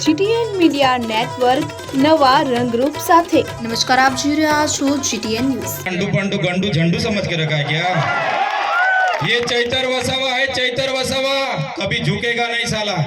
GTN media network નવા રંગરૂપ સાથે નમસ્કાર આપ જોઈ રહ્યા છો જીટીએન ન્યૂઝ पंडू पंडू गंडू झंडू समझ के रखा है क्या ये चैतर वसावा है चैतर वसावा कभी झुकेगा नहीं साला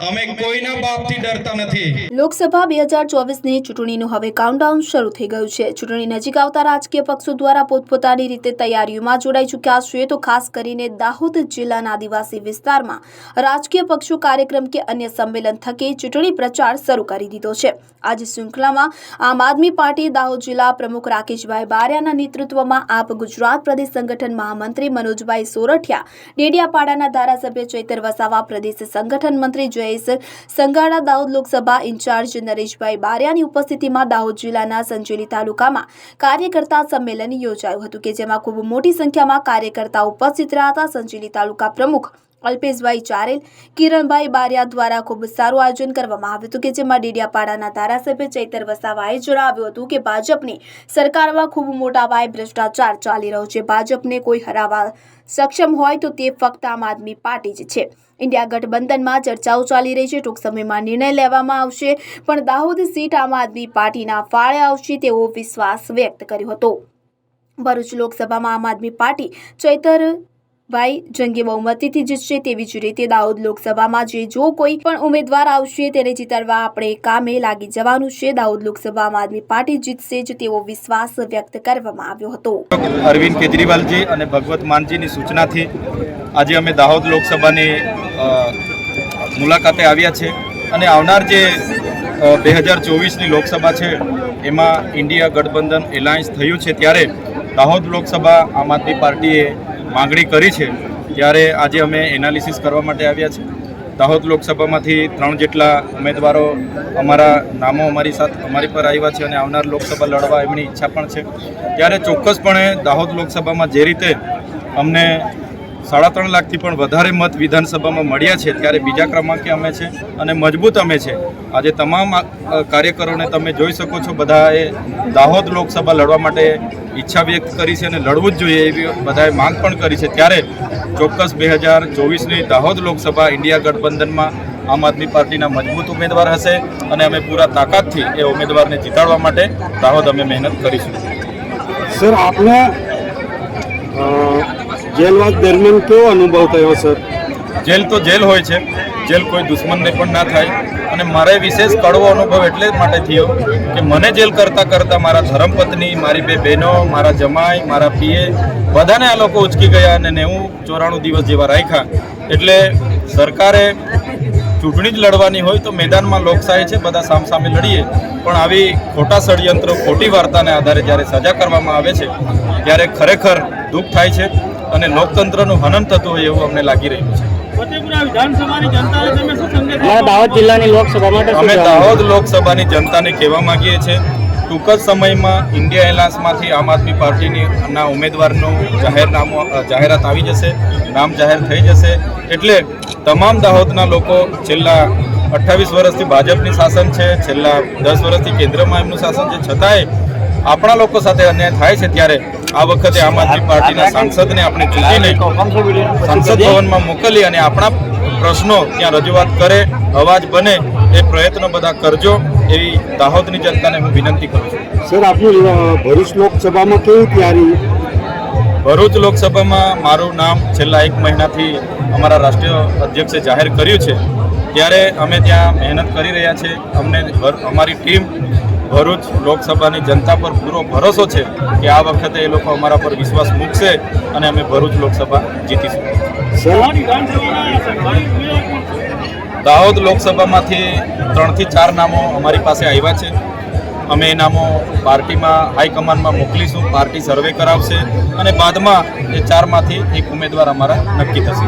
અમે કોઈના બાપથી ડરતા નથી. લોકસભા બે હજાર ચોવીસની ચૂંટણીનું હવે કાઉન્ટડાઉન શરૂ થઈ ગયું છે. ચૂંટણી નજીક આવતા રાજકીય પક્ષો દ્વારા પોતપોતાની રીતે તૈયારીઓમાં જોડાઈ ચૂક્યા છે તો ખાસ કરીને દાહોદ જિલ્લાના આદિવાસી વિસ્તારમાં રાજકીય પક્ષો કાર્યક્રમ કે અન્ય સંમેલન થકી ચૂંટણી પ્રચાર શરૂ કરી દીધો છે. આજે શૃંખલામાં આમ આદમી પાર્ટી દાહોદ જિલ્લા પ્રમુખ રાકેશભાઈ બારિયાના નેતૃત્વમાં આપ ગુજરાત પ્રદેશ સંગઠન મહામંત્રી મનોજભાઈ સોરઠિયા, ડેડિયાપાડાના ધારાસભ્ય ચૈતર વસાવા, પ્રદેશ સંગઠન મંત્રી જયેશ સંગાડા દાહોદ લોકસભા ઇન્ચાર્જ નરેશભાઈ બારિયાની ઉપસ્થિતિમાં દાહોદ જિલ્લાના સંજેલી તાલુકામાં કાર્યકર્તા સંમેલન યોજાયું હતું કે જેમાં ખૂબ મોટી સંખ્યામાં કાર્યકર્તા ઉપસ્થિત રહ્યા હતા. સંજેલી તાલુકા પ્રમુખ અલ્પેશભાઈ ચારેલ, કિરણભાઈ બારિયા દ્વારા ખૂબ સારું આયોજન કરવામાં આવ્યું હતું કે જેમાં ડેડિયાપાડાના ધારાસભ્ય ચૈતર વસાવાએ જણાવ્યું હતું કે ભાજપની સરકારમાં ખૂબ મોટા પાયે ભ્રષ્ટાચાર ચાલી રહ્યો છે. ભાજપને કોઈ હરાવવા સક્ષમ હોય તો તે ફક્ત આમ આદમી પાર્ટી જ છે. ઇન્ડિયા ગઠબંધનમાં ચર્ચાઓ ચાલી રહી છે. ટૂંક સમયમાં નિર્ણય લેવામાં આવશે. પણ દાહોદ સીટ આમ આદમી પાર્ટીના ફાળે આવશે તેવો વિશ્વાસ વ્યક્ત કર્યો હતો. ભરૂચ લોકસભામાં આમ આદમી પાર્ટી ચૈતર ભાઈ જંગી બહુમતીથી જીતશે તેવી જ રીતે દાહોદ લોકસભામાં જે જો કોઈ પણ ઉમેદવાર આવશે તેને જીતાડવા આપણે કામે લાગી જવાનું છે. દાહોદ લોકસભામાં આદમી પાર્ટી જીતશે જ તેવો વિશ્વાસ વ્યક્ત કરવામાં આવ્યો હતો. અરવિંદ કેજરીવાલજી અને ભગવત માનજીની સૂચનાથી આજે અમે દાહોદ લોકસભાની મુલાકાતે આવ્યા છે અને આવનાર જે બે હજાર ચોવીસની લોકસભા છે, એમાં ઇન્ડિયા ગઠબંધન એલાયન્સ થયું છે ત્યારે દાહોદ લોકસભા આમ આદમી પાર્ટીએ માગણી કરી છે. ત્યારે આજે અમે એનાલિસિસ કરવા માટે આવ્યા છે. દાહોદ લોકસભામાંથી ત્રણ જેટલા ઉમેદવારો અમારા નામો અમારી સાથે, અમારી પર આવ્યા છે અને આવનાર લોકસભા લડવા એમની ઈચ્છા પણ છે. ત્યારે ચોક્કસપણે દાહોદ લોકસભામાં જે રીતે અમને સાડા ત્રણ લાખથી પણ વધારે મત વિધાનસભામાં મળ્યા છે ત્યારે બીજા ક્રમાંકે અમે છે અને મજબૂત અમે છે. આજે તમામ કાર્યકરોને તમે જોઈ શકો છો બધાએ દાહોદ લોકસભા લડવા માટે ઈચ્છા વ્યક્ત કરી છે અને લડવું જ જોઈએ એવી બધાએ માંગ પણ કરી છે. ત્યારે ચોક્કસ બે હજાર ચોવીસની દાહોદ લોકસભા ઇન્ડિયા ગઠબંધનમાં આમ આદમી પાર્ટીના મજબૂત ઉમેદવાર હશે અને અમે પૂરા તાકાતથી એ ઉમેદવારને જીતાડવા માટે દાહોદ અમે મહેનત કરીશું. સર આપને અ, જેલવાસ દરમિયાન કેવો અનુભવ થયો, સર? જેલ તો જેલ હોય છે. જેલ કોઈ દુશ્મનને પણ ના થાય. અને મારે વિશેષ કડવો અનુભવ એટલે માટે થયો કે મને જેલ કરતાં કરતાં મારા ધર્મપત્ની, મારી બે બહેનો, મારા જમાઈ, મારા પીએ બધાને આ લોકો ઉચકી ગયા અને નેવું ચોરાણું દિવસ જેવા રાખ્યા. એટલે સરકારે ચૂંટણી જ લડવાની હોય તો મેદાનમાં લોકશાહી છે, બધા સામસામે લડીએ. પણ આવી ખોટા ષડયંત્રો, ખોટી વાર્તાને આધારે જ્યારે સજા કરવામાં આવે છે, ત્યારે ખરેખર દુઃખ થાય છે. અને લોકતંત્રનું હનન થતું હોય એવું અમને લાગી રહ્યું છે. દાહોદ જિલ્લાની લોકસભા અમે દાહોદ લોકસભાની જનતાને કહેવા માંગીએ છીએ ટૂંક જ સમયમાં ઇન્ડિયા એલાયન્સમાંથી આમ આદમી પાર્ટીના ઉમેદવારનું જાહેરનામું જાહેરાત આવી જશે નામ જાહેર થઈ જશે. એટલે તમામ દાહોદના લોકો છેલ્લા અઠ્ઠાવીસ વર્ષથી ભાજપની શાસન છે છેલ્લા દસ વર્ષથી કેન્દ્રમાં એમનું શાસન છે. છતાંય આપણા લોકો સાથે અન્યાય થાય છે ત્યારે આ વખતે આમ આદમી પાર્ટીના સાંસદને આપણે ચૂંટીને સંસદ ભવનમાં મોકલી અને આપણા પ્રશ્નો ત્યાં રજૂઆત કરે અવાજ બને એ પ્રયત્નો બધા કરજો એવી દાહોદની જનતાને હું વિનંતી કરું છું. સર આપની ભરૂચ લોકસભામાં કેવી તૈયારી? ભરૂચ લોકસભામાં મારું નામ છેલ્લા એક મહિનાથી અમારા રાષ્ટ્રીય અધ્યક્ષે જાહેર કર્યું છે. ત્યારે અમે ત્યાં મહેનત કરી રહ્યા છે અમને અમારી ટીમ ભરૂચ લોકસભાની જનતા પર પૂરો ભરોસો છે કે આ વખતે એ લોકો અમારા પર વિશ્વાસ મૂકશે અને અમે ભરૂચ લોકસભા જીતીશું. દાહોદ લોકસભામાંથી ત્રણથી ચાર નામો અમારી પાસે આવ્યા છે. અમે એ નામો પાર્ટીમાં હાઈકમાન્ડમાં મોકલીશું પાર્ટી સર્વે કરાવશે અને બાદમાં એ ચારમાંથી એક ઉમેદવાર અમારા નક્કી થશે.